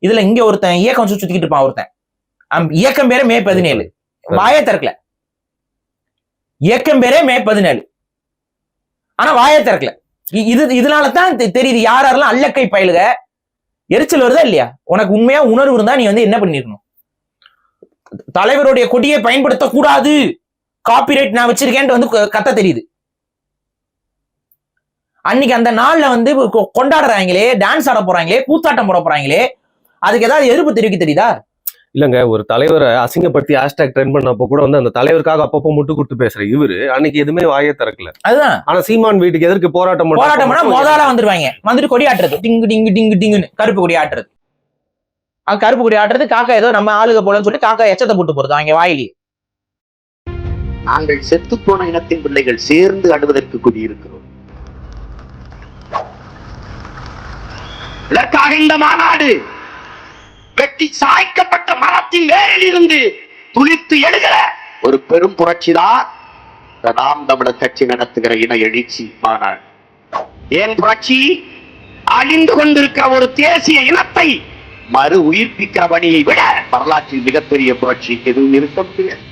இதுல இங்க ஒருத்தன் இயக்கம் சுத்தி- சுத்திக்கிட்டு இருப்பான் ஒருத்தன். இயக்கம் பேரே மே பதினேழு. வாயை திறக்கல. இயக்கம் பேரே மே பதினேழு. ஆனா வாயை திறக்கல. இது இதனால தான் தெரியுது யார் யாரெல்லாம் அல்லக்கை பயிலுக. எரிச்சல் வருதா இல்லையா? உனக்கு உண்மையா உணர்வு இருந்தா நீ வந்து என்ன பண்ணிருக்கணும்? தலைவருடைய கொடியை பயன்படுத்த கூடாது காப்பிரைட் நான் வச்சிருக்கேன்ட்டு வந்து கத்த தெரியுது. அன்னைக்கு அந்த நாள்ல வந்து கொண்டாடுறாங்களே டான்ஸ் ஆட போறாங்களே கூத்தாட்டம் போட போறாங்களே அதுக்கு ஏதாவது எதிர்ப்பு தெரிவிக்க தெரியுதா? இல்லங்க ஒரு தலைவரை அசிங்கப்படுத்தி ஹேஷ்டாக் ட்ரெண்ட் பண்ணப்போ கூட வந்து அந்த தலைவருக்காக அப்பப்போ முட்டு கொடுத்து பேசுற இவரு அன்னைக்கு எதுவுமே வாயே திறக்கல. அதுதான். ஆனா சீமான் வீட்டுக்கு எதற்கு போராட்டம் போராட்டம் பண்ணா முதல்ல வந்துருவாங்க. வந்துட்டு கொடி ஆட்டுறது. டிங்கு டிங்கு டிங்கு டிங்குன்னு கருப்பு கொடி ஆட்டுறது. அது கருப்பு கொடி ஆட்டுறது காக்கா ஏதோ நம்ம ஆளுக போலன்னு சொல்லி காக்கா எச்சத்தை போட்டு போறது அவங்க வாயிலே. நாங்கள் செத்துப்போன இனத்தின் பிள்ளைகள் சேர்ந்து அடுவதற்கு குடியிருக்கிறோம். இதற்காக இந்த மாநாடு வெட்டி சாய்க்கப்பட்ட மரத்தின் வேரில் இருந்து துளித்து எழுகிற ஒரு பெரும் புரட்சிதான் இந்த நாம் தமிழர் கட்சி நடத்துகிற இன எழுச்சி மாநாடு. ஏன் புரட்சி? அழிந்து கொண்டிருக்கிற ஒரு தேசிய இனத்தை மறு உயிர்ப்பிக்கிற பணியை விட வரலாற்றில் மிகப்பெரிய புரட்சி எதுவும் இருக்க முடியாது